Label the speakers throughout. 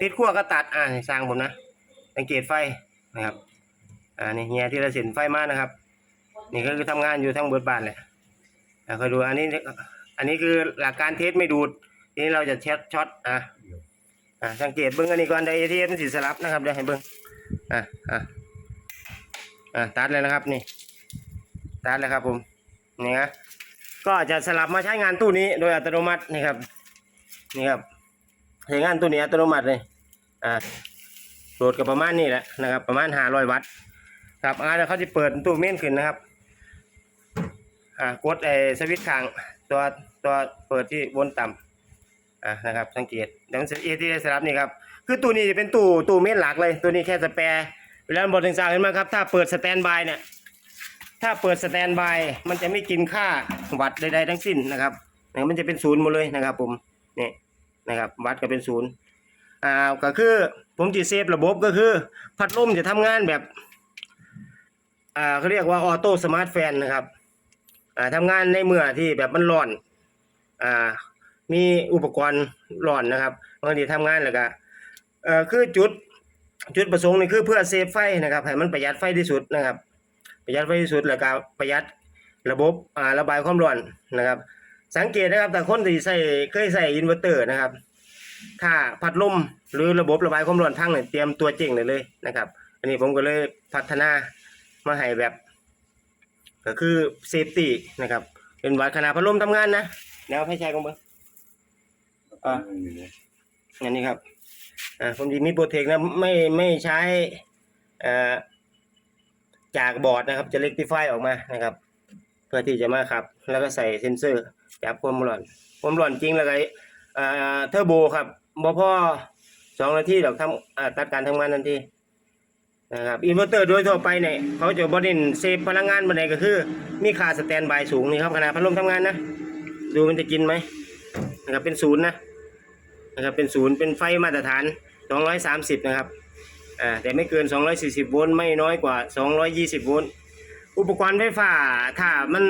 Speaker 1: ติดขั้วก็ตัดอ่าสร้างผมนะสังเกตไฟนะครับอ่านี่เฮียที่เราเส้นไฟมานะครับ นี่ก็คือทำงานอยู่ทั้งเบิดบานแหละอ่าคอยดูอันนี้อันนี้คือหลักการเทสไม่ดูดทีนี้เราจะเช็ดช็อตอะอ่าสังเกตเบิ้งอันนี้ก่อนไดเทสมันสิสลับนะครับเดี๋ยวให้เบิ้งอะอะอะตัดเลยนะครับนี่ตัดเลยครับผมนี่นะก็จะสลับมาใช้งานตู้นี้โดยอัตโนมัตินี่ครับนี่ครับ ใช้งานตู้นี้อัตโนมัติเลยอ่าโหลดกับประมาณนี้แหละนะครับ ประมาณห้าร้อยวัตต์ครับอ่าเดี๋ยวเขาจะเปิดตู้เมนขึ้นนะครับอ่ากดไอ้สวิตช์ค้างตัวตัวเปิดที่บนต่ำอ่านะครับ สังเกตเดี๋ยวมันจะเอทีสลับนี่ครับคือตู้นี้จะเป็นตู้ตู้เมนหลักเลยตัวนี้แค่สแปร์เวลาบทถึงสาวเห็นไหมครับ ถ้าเปิดสแตนบายเนี่ยถ้าเปิดสแตนบายมันจะไม่กินค่าวัตต์ใดๆทั้งสิ้นนะครับมันจะเป็นศูนย์หมดเลยนะครับผมนี่ นะครับวัตต์ก็เป็นศูนย์อ่าก็คือผมจะเซฟระบบก็คือ พัดลมจะทำงานแบบอ่าเขาเรียกว่าออโต้สมาร์ทแฟนนะครับอ่าทำงานในเมื่อที่แบบมันร้อนอ่ามีอุปกรณ์ร้อนนะครับบางทีทำงานแล้วก็เอ่อคือจุดจุดประสงค์นี่คือเพื่อเซฟไฟนะครับให้มันประหยัดไฟที่สุดนะครับ ประหยัดไฟที่สุดแล้วก็ประหยัดระบบอ่าระบายความร้อนนะครับ สังเกตนะครับแต่คนที่ใส่เคยใส่อินเวอร์เตอร์นะครับ ถ้าพัดลมหรือระบบระบายความร้อนพังเนี่ยเตรียมตัวเจ๋งเลยเลยนะครับ อันนี้ผมก็เลยพัฒนามาให้แบบ ก็คือเซฟตี้นะครับ เป็นวัดขนาดพัดลมทำงานนะแล้วให้ใช้กันบ้างอ่าอันนี้ครับอ่าผมจะมีโปรเทคนะไม่ไม่ใช้อ่อจากบอร์ดนะครับจะเล็กที่ไฟออกมานะครับ เพื่อที่จะมาขับ แล้วก็ใส่เซ็นเซอร์จับความร้อนความร้อนจริงแล้วก็ อ่อเทอร์โบครับบ่พอสองนาทีหรอกทำตัดการทำงานทันทีนะครับอินเวอร์เตอร์โดยทั่วไปเนี่ยเขาจะบริเนเซฟพลังงานบันไดก็คือ มีค่าสแตนบายสูงนี่ครับขนาดพัดลมทำงานนะ ดูมันจะกินไหมนะครับเป็นศูนย์นะนะครับเป็นศูนย์เป็นไฟมาตรฐาน 230 นะครับอ่าแต่ไม่เกิน 240 โวลต์ไม่น้อยกว่า 220 โวลต์อุปกรณ์ไฟฟ้าถ้ามัน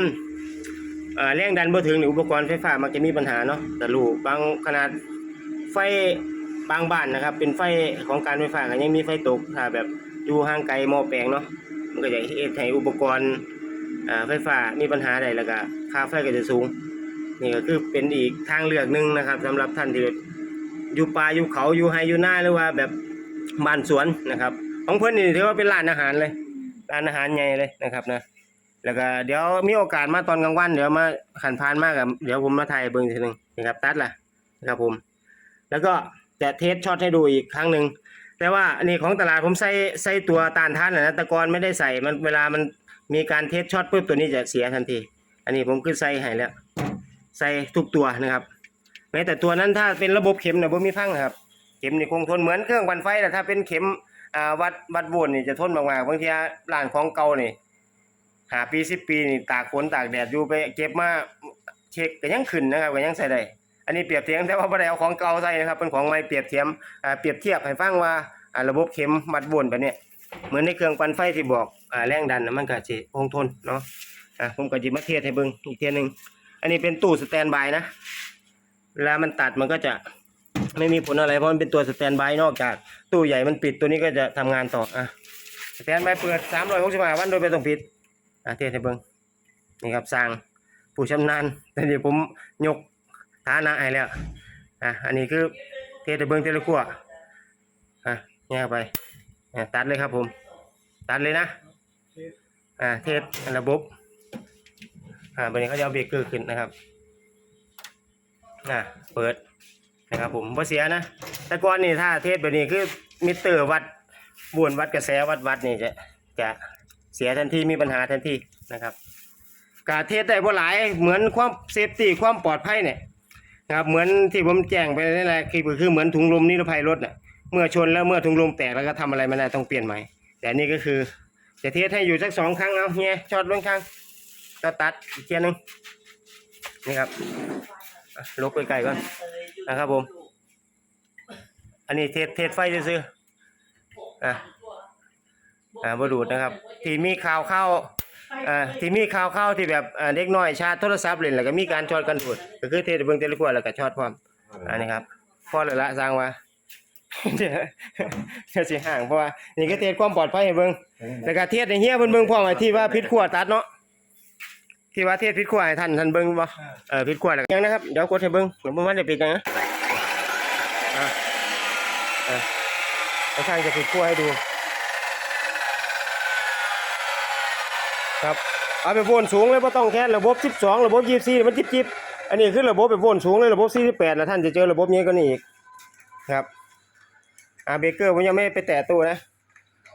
Speaker 1: แรงดันบ่ถึงอุปกรณ์ไฟฟ้ามันจะมีปัญหาเนาะแต่ลูกบางขนาดไฟบางบ้านนะครับ เป็นไฟของการไฟฟ้าก็ยังมีไฟตกถ้าแบบอยู่ห่างไกลหม้อแปลงเนาะมันก็จะเฮ็ดให้อุปกรณ์ไฟฟ้ามีปัญหาใดแล้วก็ค่าไฟก็จะสูงนี่ก็คือเป็นอีกทางเลือกหนึ่งนะครับสำหรับท่านที่อยู่ป่าอยู่เขาอยู่ไฮอยู่หน้าหรือว่าแบบบ้านสวนนะครับ ของเพิ่อนนี่ถือว่าเป็นร้านอาหารเลยร้านอาหารใหญ่เลยนะครับนะ แล้วก็เดี๋ยวมีโอกาสมาตอนกลางวัน เดี๋ยวมาขันพานมากกับเดี๋ยวผมมาถ่ายเบิ่งทีหนึ่งนะครับตัดล่ะนะครับผม แล้วก็จะเทสช็อตให้ดูอีกครั้งหนึ่งแต่ว่านนี้ของตลาดผมใส่ใส่ตัวตานท่านนะต่ก่อนไม่ได้ใส่มันเวลามันมีการเทสช็อตปุ๊บตัวนี้จะเสียทันที อันนี้ผมคือใส่ให้แล้ว ใส่ทุกตัวนะครับแม้แต่ตัวนั้นถ้าเป็นระบบเข็มเนี่ยผมมีพังนะครับ เข็มนี่คงทนเหมือนเครื่องปั่นไฟแต่ถ้าเป็นเข็มวัดวัดโวลต์นี่จะทนมากๆบางทีร้านของเก่านี่ หาปีสิบปีนี่ตากฝนตากแดดอยู่ไปเก็บมาเช็คก็ยังขึ้นนะครับก็ยังใส่ได้อันนี้เปรียบเทียงแต่ว่าบ่ได้เอาของเก่าใส่นะครับเป็นของใหม่เปรียบเทียมอ่าเปรียบเทียบให้ฟังว่าอ่าระบบเข็มวัดโวลต์แบบเนี้ยเหมือนในเครื่องปั่นไฟที่บอกอ่าแรงดันนะมันก็สิคงทนเนาะอะผมก็จิมาเทสให้เบิ่งอีกเทียหนึงอันนี้เป็นตู้สแตนบายนะเวลามันตัดมันก็จะไม่มีผลอะไรเพราะมันเป็นตัวสแตนบายนอกจาก ตู้ใหญ่มันปิดตัวนี้ก็จะทำงานต่ออะสแตนบายเปิด365วันโดยไม่ต้องปิด อะเทสให้เบิ่งนี่ครับสร้างผู้ชำนาญแต่เดี๋ยวผมยกฐานะให้แล้วอะอันนี้คือเทศเบิ้งเทเลขั้วอะแง่ไปอะตัดเลยครับผม ตัดเลยนะอ่าเทสระบบอ่าบันนี้เขาจะเอาเบรกเกอร์ขึ้นนะครับอะเปิดนะครับผมบ่เสียนะแต่ก่อนนี่ถ้าเทสแบบนี้คือมิเตอร์วัดบวนวัดกระแสวัดวัดนี่จะจะ เสียทันทีมีปัญหาทันทีนะครับกาเทศได้บ่หลายเหมือนความเซฟตี้ความปลอดภัยเนี่ยนะครับเหมือนที่ผมแจ้งไปนั่นแหละคือคือเหมือนถุงลมนิรภัยรถน่ะเมื่อชนแล้วเมื่อถุงลมแตกแล้วก็ทำอะไรไม่ได้ต้องเปลี่ยนใหม่ แต่นี่ก็คือจะเทสให้อยู่สักสองครั้งเอาเฮียช็อตลงครั้งก็ตัดอีกเทียนึงนี่ครับลบไปไกลๆก่อนนะครับผม อันนี้เทสเทสไฟซื้ออะ อ่าบดูดนะครับ ที่มีข่าวเข้าอ่าที่มีข่าวเข้าที่แบบอ่าเด็กน้อยชาร์จโทรศัพท์เล่นแล้วก็มีการช็อตกันถุดก็คือเทศเบิ่งเทเลควแล้วก็ช็อตพร้อมอันนี้ครับพอแล้วละสร้างว่าเดี๋ยวเดี๋ยวสิห่างเพราะว่านี่ก็เทศความปลอดภัยให้เบิ่งแล้วก็เทศให้เฮียเพิ่นเบิ่งพร้อมไอ้ที่ว่าพิษขั้วตัดเนาะที่ว่าเทศพิษขั้วให้ท่านท่านเบิ่งบ่เออพิษขั้วแล้วก็ยังนะครับเดี๋ยวกดให้เบิ่งเดี๋ยวบ่มันได้ปิดหยังนะอะอะไอ้ข้างจะพิษขั้วให้ดู ครับเอาไปโวนสูงเลยบ่ต้องแค่ระบบ 12 ระบบ 24 มันจิบๆอันนี้คือระบบไปโวนสูงเลยระบบ 48แล้วท่านจะเจอระบบนี้ก็นี่อีกครับอาเบเกอร์ผมยังไม่ไปแตะตู้นะ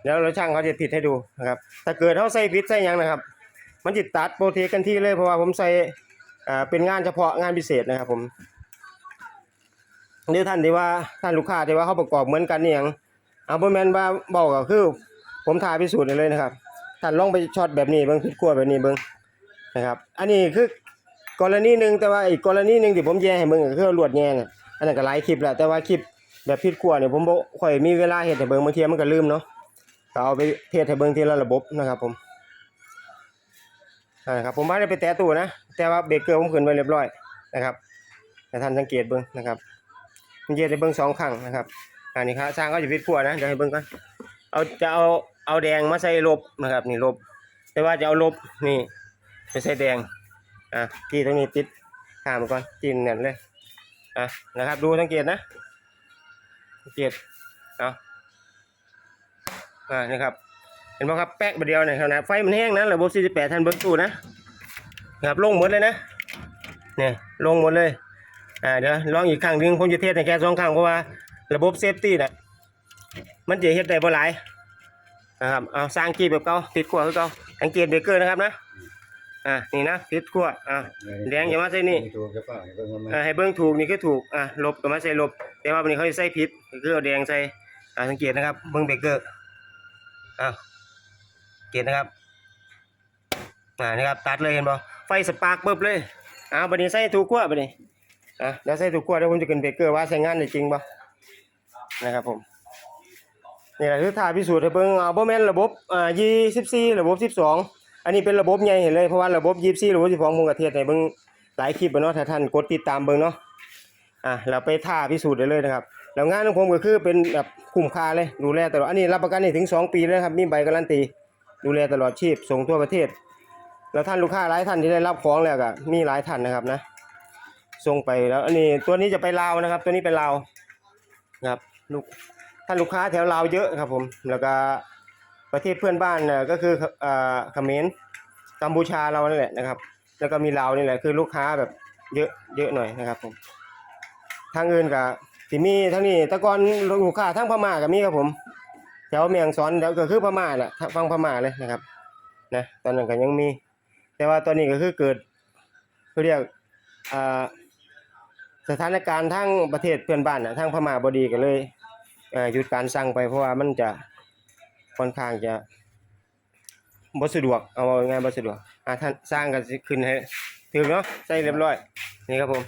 Speaker 1: เดี๋ยวเราช่างเขาจะผิดให้ดูนะครับถ้าเกิดเขาใส่ผิดใส่ยังนะครับ มันจิตตัดโปรเทคกันที่เลยเพราะว่าผมใส่อ่าเป็นงานเฉพาะงานพิเศษนะครับผมนี่ท่านที่ว่าท่านลูกค้าที่ว่าเขาประกอบเหมือนกันนี่ยังเอาบ่แมนว่าบาก็คือ ผมถ่ายพิสูจน์เลยนะครับ ท่านลองไปช็อตแบบนี้เบิ่งพิดขั้วแบบนี้เบิ่งนะครับ อันนี้คือกรณีหนึ่งแต่ว่าอีกกรณีหนึ่งที่ผมแย่ให้เบิ่งก็คือลวดแยงอะอันนั้นก็หลายคลิปแหล้วแต่ว่าคลิปแบบพิดขั้วเนี่ยผมบ่ค่อยมีเวลาเฮ็ดให้เบิ่งบางทีมันก็ลืมเนาะก็เอาไปเทศให้เบิ่งทีละระบบนะครับผมอ่ครับผมบ่ได้ไปแตะตู้นะ แต่ว่าเบรกเกอร์ผมขึ้นไว้เรียบร้อยนะครับให้ท่านสังเกตเบิ่งนะครับผมเฮ็ดให้เบิ่งสองครั้งนะครับอันนี้ครับสร้างก็จะพิดขั้วนะเดี๋ยวให้เบิ่งก่อนเอาจะเอา เอาแดงมาใส่ลบนะครับ นี่ลบ แต่ว่าจะเอาลบนี่ไปใส่แดงอะที่ตรงนี้ติดข้ามก่อนจิ้มเนี่ยเลยอะนะครับ ดูสังเกตนะสังเกตเอาอ่านี่ครับเห็นไหมครับแป๊กปเดียวเนี่ยครับนะไฟมันแห้งนะระบบ48ทันเบิร์ตู้นะนะครับลงหมดเลยนะเนี่ยลงหมดเลยอ่าเดี๋ยวลองอีกครั้งหนึงผมจะเทสในแค่สองครั้งเพราะว่า ระบบเซฟตี้นะมันจะเฮ็ดได้บ่หลาย นะครับเอาสร้างกีบแบบเก่าติดขั้วคือเก่าสังเกตเบรกเกอร์นะครับนะอ่านี่นะติดขั้วอ่าแดงอย่ามาใส่นี่
Speaker 2: ถูกจะป่าเบิ่งมัน
Speaker 1: อ่าให้เบิ้งถูกนี่คือถูกอ่าลบก็มาใส่ลบ แต่ว่าวันนี้เขาจะใส่ผิดก็คือเอาแดงใส่อ่าสังเกตนะครับเบิ้งเบรกเกอร์อ่าสังเกตนะครับอ่านี่ครับตัดเลยเห็นบ่ไฟสปาร์กเบิบเลยอ่าบัดนี้ใส่ถูกขั้วบัดนี้อะเดี๋ยวใส่ถูกขั้วเดี๋ยวผมจะขึ้นเบรกเกอร์ว่าใช้งานได้จริงบ่นะครับผม นี่แหละคือถ่ายพิสูจน์ให้เบิ่งเอาบ่แม่นระบบอ่า24ระบบ 12 อันนี้เป็นระบบใหญ่เห็นเลยเพราะว่าระบบ24ระบบ12ผมก็เทศให้เบิ่งหลายคลิปเนาะถ้าท่านกดติดตามเบิ่งเนาะอะเราไปท่าพิสูจน์ได้เลยนะครับแล้วงานของผมก็คือเป็นแบบคุ้มค่าเลยดูแลตลอดอันนี้รับประกันนี่ถึง 2 ปีเลยนะครับมีใบการันตีดูแลตลอดชีพส่งทั่วประเทศ แล้วท่านลูกค้าหลายท่านที่ได้รับของแล้วก็มีหลายท่านนะครับนะส่งไปแล้วอันนี้ตัวนี้จะไปลาวนะครับ ตัวนี้ไปลาวนะครับลูก ท่านลูกค้าแถวลาวเยอะครับผม แล้วก็ประเทศเพื่อนบ้านก็คือเอ่อเขมรกัมพูชาเรานั่นแหละนะครับ แล้วก็มีลาวนี่แหละคือลูกค้าแบบเยอะเยอะหน่อยนะครับผมทางอื่นกับที่มีทั้งนี้ตะกอนลูกค้าทั้งพม่ากับมีครับผมแถวเมียงสอนเดี๋ยวก็คือพม่าแหละฟังพม่าเลยนะครับนะตอนนั้นก็ยังมี แต่ว่าตอนนี้ก็คือเกิดเขาเรียกสถานการณ์ทั้งประเทศเพื่อนบ้านนะทั้งพม่าบดีกันเลย หยุดการสั่งไปเพราะว่ามันจะค่อนข้างจะบ่สะดวกเอาง่ายบ่สะดวกอ่าท่านสร้างก็สิขึ้นให้ถึงเนาะใส่เรียบร้อยนี่ครับผม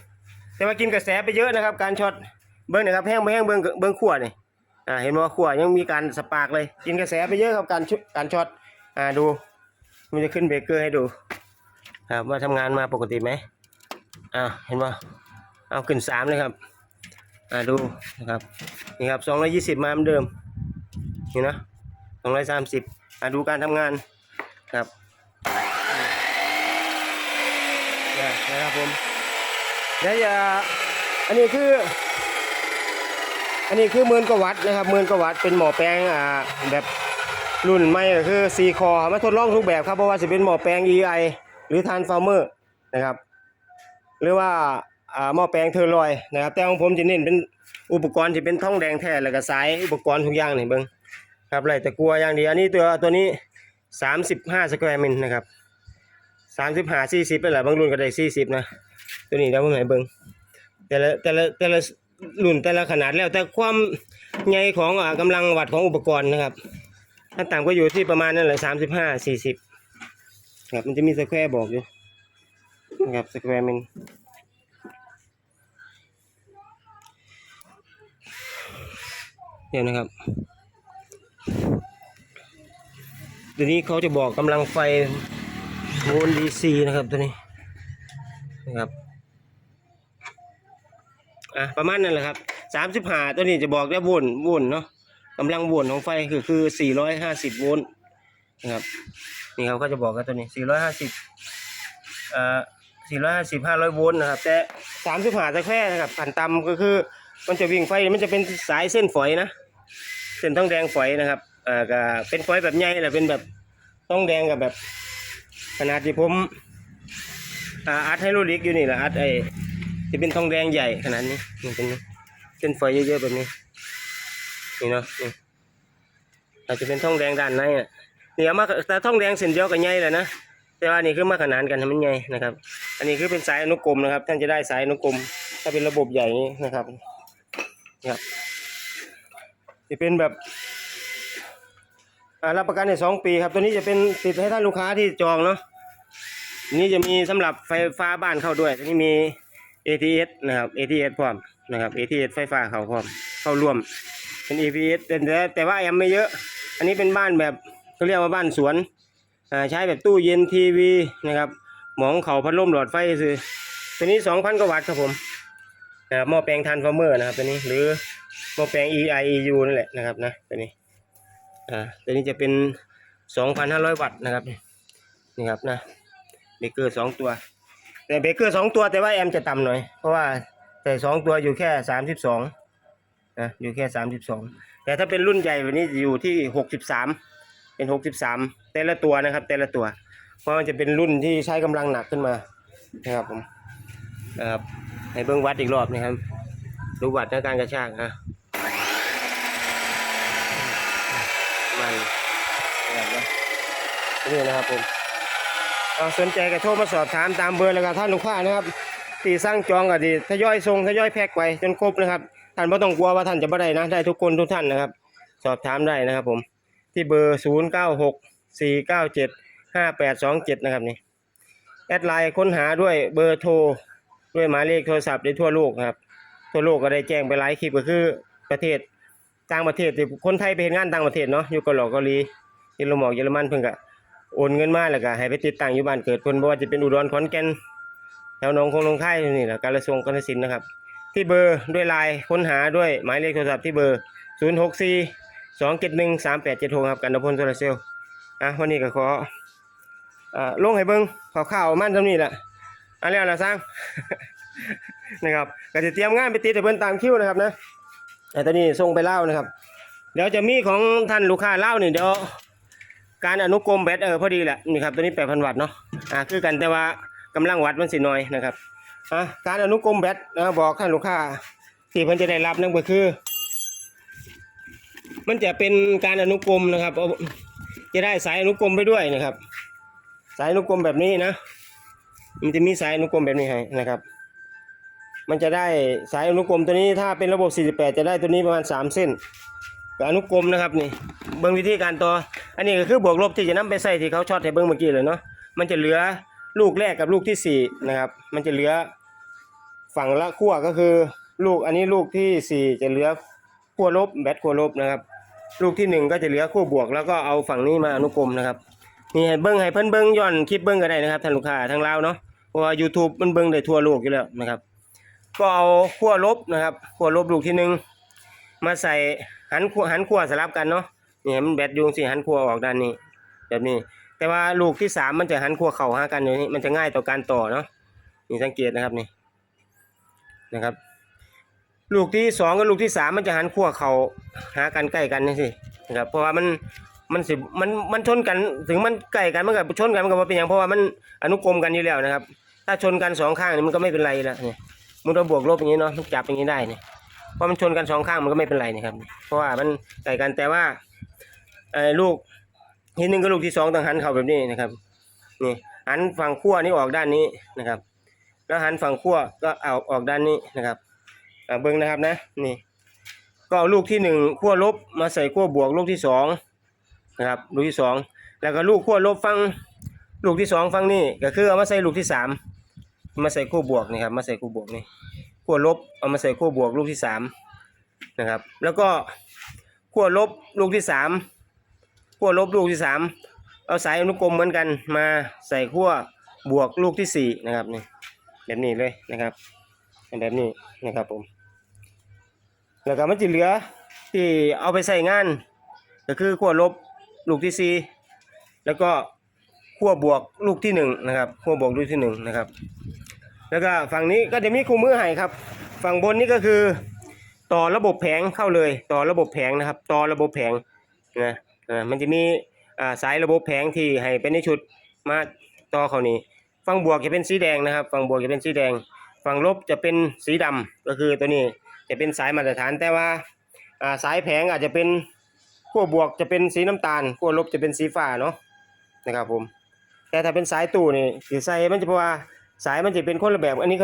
Speaker 1: แต่ว่ากินกระแสไปเยอะนะครับ การช็อตเบิ่งนะครับแห้งบ่แห้งเบิ่งเบิ่งขวดนี่อ่าเห็นบ่าขวดยังมีการสปาร์กเลย กินกระแสไปเยอะครับการชุการช็อตอ่าดูมันจะขึ้นเบรกเกอร์ให้ดูครับว่าทำงานมาปกติไหมอ่าเห็นบ่าเอาขึ้นสามเลยครับ อ่าดูนะครับนี่ครับสองร้อยยี่สิบมาเหมือนเดิมนี่นะสองร้อยสามสิบอ่าดูการทำงานครับนี่ยนะครับผมแล้วจะอันนี้คือ อันนี้คือหมื่นกวัตนะครับหมื่นกวัตเป็นหม้อแปลงอ่าแบบรุ่นใหม่ก็คือซีคอมาทดลองทุกแบบครับเพราะว่าจะเป็นหม้อแปลง EI หรือทานฟาร์เมอร์นะครับ หรือว่า หม้อแปลงเทอร์ลอยนะครับ แต่ของผมจะเน้นเป็นอุปกรณ์ที่เป็นทองแดงแท้แล้วก็สายอุปกรณ์ทุกอย่างนี่เบิ่งครับไรแต่กลัวอย่างเดียวอันนี้ตัวตัวนี้35สแควร์มิลนะครับ35 40เป็นแหละบางรุ่นก็ได้40นะตัวนี้เดี๋ยวผมให้เบิ่งแต่ละแต่ละแต่ละรุ่นแต่ละขนาดแล้วแต่ความใหญ่ของอ่ากำลังวัดของอุปกรณ์นะครับถ้าต่ำก็อยู่ที่ประมาณนั่นแหละ35 40ครับมันจะมีสแควร์บอกอยู่นะครับสแควร์มิล เดี๋ยนะครับตัวนี้เขาจะบอกกำลังไฟโวลต์ DC นะครับตัวนี้นะครับอะประมาณนั้นแหละครับสามสิบห้าตัวนี้จะบอกได้วลต์โวลต์เนาะกำลังวลต์ของไฟคือคือสี่ร้อยห้าสิบโวลต์นะครับนี่เขาก็จะบอกกันตัวนี้สี่ร้อยห้าสิบอ่อสี่ร้อยห้าสิบห้าร้อยโวลต์นะครับ แต่สามสิบห้าตะแคร่นะครับขันต่ำก็คือ มันจะวิ่งไฟมันจะเป็นสายเส้นฝอยนะ ส้นทองแดงฝอยนะครับอ่าก็เป็นฝอยแบบใหญ่แหละเป็นแบบทองแดงกับแบบ ขนาดที่ผมอ่าอัดให้ลูลิกอยู่นี่แหละอัดไอ้ที่เป็นทองแดงใหญ่ขนาดนี้นี่เป็นเส้นฝอยเยอะๆแบบนี้นี่เนาะนี่อาจจะเป็นทองแดงด้านในอะนี่เอามาแต่ทองแดงเส้นเดียวกับใหญ่แหละนะแต่ว่านี่คือมาขนานกันให้มันใหญ่นะครับ อันนี้คือเป็นสายอนุกรมนะครับ ท่านจะได้สายอนุกรมถ้าเป็นระบบใหญ่นี้นะครับครับ จะเป็นแบบอ่ารับประกันในสองปีครับ ตัวนี้จะเป็นติดให้ท่านลูกค้าที่จองเนาะนี่จะมีสำหรับไฟฟ้าบ้านเข้าด้วยตัวนี้มี ATS นะครับ ATS พร้อมนะครับ ATS ไฟฟ้าเข้าพร้อมเข้าร่วมเป็น APS แต่แต่แต่ว่าแอมไม่เยอะ อันนี้เป็นบ้านแบบเขาเรียกว่าบ้านสวนอ่าใช้แบบตู้เย็นทีวีนะครับหมองเขาพัดลมหลอดไฟคือตัวนี้2,000กว่าวัตต์ครับผมนะครับหม้อแปลงทานฟอร์เมอร์นะครับตัวนี้หรือ หม้อแปลง EIEU นั่นแหละนะครับนะตัวนี้อ่าตัวนี้จะเป็น 2,500 วัตต์นะครับนี่ครับนะเบเกอร์สองตัว แต่เบเกอร์สองตัวแต่ว่าแอมจะต่ำหน่อย เพราะว่าแต่สองตัวอยู่แค่32นะอยู่แค่32แต่ถ้าเป็นรุ่นใหญ่แบบนี้จะอยู่ที่63เป็น63แต่ละตัวนะครับ แต่ละตัว เพราะมันจะเป็นรุ่นที่ใช้กำลังหนักขึ้นมานะครับผมนะครับให้เบิ้งวัดอีกรอบนะครับดูวัดในการกระชากนะมันแบบนี้ นี่นะครับผมเอาสนใจก็โทรมาสอบถามตามเบอร์แล้วก็ท่านลูกค้านะครับตีสร้างจองก็ดีทยอยส่งทยอยแพ็กไปจนครบนะครับท่านไม่ต้องกลัวว่าท่านจะไม่ได้นะได้ทุกคนทุกท่านนะครับ สอบถามได้นะครับ ผมที่เบอร์ 0 9 6 4 9 7 5 8 2 7 นะครับนี่แอดไลน์ค้นหาด้วยเบอร์โทรด้วยหมายเลขโทรศัพท์ได้ทั่วโลกครับทั่วโลกก็ได้แจ้งไปหลายคลิปก็คือประเทศต่างประเทศคนไทยไปเห็นงานต่างประเทศเนาะอยู่เกาหลีเกาหลีเยอรมนเยอรมันเพิ่นก็ โอนเงินมาแล้วก็ให้ไปติดตั้งอยู่บ้านเกิดเพิ่นบ่ว่าจะเป็นอุดรขอนแก่นแถวหนองคงลงค่ายนี่แหละกาฬสินธุ์กาฬสินนะครับ ที่เบอร์ด้วยไลน์ค้นหาด้วยหมายเลขโทรศัพท์ที่เบอร์ 064สองเจ็ดหนึ่งสามแปดเจ็ดหกครับกันนพลโซลาเซลล์อะวันนี้ก็ขออ่าลงให้เบิ้งข่าวๆมั่นเท่านี้แหละอันแล้วนะสร้างนะครับก็จะเตรียมงานไปติดให้เพิ่นตามคิวนะครับนะแต่ตอนนี้ส่งไปเล่านะครับ เดี๋ยวจะมีของท่านลูกค้าเล่านี่เดี๋ยว การอนุกรมแบตเออพอดีแหละนี่ครับตัวนี้แปดพันวัตต์เนาะอ่าคือกันแต่ว่ากำลังวัดมันสิน้อยนะครับอะการอนุกรมแบตนะบอกท่านลูกค้าที่เพิ่นจะได้รับนั่นก็คือ มันจะเป็นการอนุกรมนะครับจะได้สายอนุกรมไปด้วยนะครับ สายอนุกรมแบบนี้นะ มันจะมีสายอนุกรมแบบนี้ให้นะครับ มันจะได้สายอนุกรมตัวนี้ถ้าเป็นระบบ 48 จะได้ตัวนี้ประมาณ 3 เส้น อนุกรมนะครับนี่เบื้องวิธีการต่อ อันนี้ก็คือบวกลบที่จะนำไปใส่ที่เขาช็อตให้เบื้องเมื่อกี้เลยเนาะมันจะเหลือลูกแรกกับลูกที่สี่นะครับ มันจะเหลือฝั่งละขั้วก็คือ ลูกอันนี้ลูกที่สี่จะเหลือขั้วลบแบตขั้วลบนะครับ ลูกที่หนึ่งก็จะเหลือขั้วบวก แล้วก็เอาฝั่งนี้มาอนุกรมนะครับนี่ให้เบิ้งให้เพิ่นเบิ้งย้อนคลิปเบิ้งก็ได้นะครับท่านลูกค้าทางลาวเนาะเพราะว่า YouTube มันเบิ้งได้ทั่วโลกอยู่แล้วนะครับ ก็เอาขั้วลบนะครับขั้วลบลูกที่หนึ่งมาใส่ หันขั้วหันขั้วสลับกันเนาะนี่ให้มันแบตยุงสิหันขั้วออกด้านนี้ แบบนี้ แต่ว่าลูกที่สามมันจะหันขั้วเข่าหากันอยู่นี้มันจะง่ายต่อการต่อเนาะนี่สังเกตนะครับนี่นะครับ ลูกที่สองกับลูกที่สามมันจะหันขั้วเข่าหากันใกล้กันนี่สินะครับเพราะว่ามันมันสิมันมันชนกันถึงมันใกล้กันมันก็ชนกันมันก็บ่เป็นอย่างเพราะว่ามันอนุกรมกันอยู่แล้วนะครับ ถ้าชนกันสองข้างนี่มันก็ไม่เป็นไรแล้วเนี่ยมันเราบวกลบอย่างนี้เนาะมันจับอย่างนี้ได้เนี่ย พราะมันชนกันสองข้างมันก็ไม่เป็นไรนะครับ เพราะว่ามันใกล้กันแต่ว่าเออลูกที่หนึ่งกับลูกที่สองต้องหันเข้าแบบนี้นะครับนี่หันฝั่งขั้วนี่ออกด้านนี้นะครับ แล้วหันฝั่งขั้วก็เอาออกด้านนี้นะครับเบิ้งนะครับนะนี่ก็ลูกที่หนึ่งขั้วลบมาใส่ขั้วบวกลูกที่สองนะครับลูกที่สองแล้วก็ลูกขั้วลบฟังลูกที่สองฟังนี่ก็คือเอามาใส่ลูกที่สามมาใส่ขั้วบวกนี่ครับมาใส่ขั้วบวกนี่ ขั้วลบเอามาใส่ขั้วบวกลูกที่สามนะครับ แล้วก็ขั้วลบลูกที่สามขั้วลบลูกที่สามเอาสายอนุกรมเหมือนกันมาใส่ขั้วบวกลูกที่สี่นะครับนี่แบบนี้เลยนะครับแบบนี้นะครับผมแล้วก็มันจะเหลือที่เอาไปใส่งาน ก็คือขั้วลบลูกที่สี่แล้วก็ขั้วบวกลูกที่หนึ่งนะครับขั้วบวกลูกที่หนึ่งนะครับ แล้วก็ฝั่งนี้ก็จะมีคู่มือให้ครับ ฝั่งบนนี่ก็คือ ต่อระบบแผงเข้าเลย ต่อระบบแผงนะครับ ต่อระบบแผงนะอ่ามันจะมีอ่าสายระบบแผงที่ให้เป็นในชุดมาต่อเขานี้ฝั่งบวกจะเป็นสีแดงนะครับ ฝั่งบวกจะเป็นสีแดง ฝั่งลบจะเป็นสีดำก็คือตัวนี้จะเป็นสายมาตรฐานแต่ว่าอ่าสายแผงอาจจะเป็นขั้วบวกจะเป็นสีน้ำตาลขั้วลบจะเป็นสีฟ้าเนาะนะครับผมแต่ถ้าเป็นสายตู้นี่สีใส่มันจะเพราะว่า สายมันจะเป็นคนละแบบ อันนี้เขา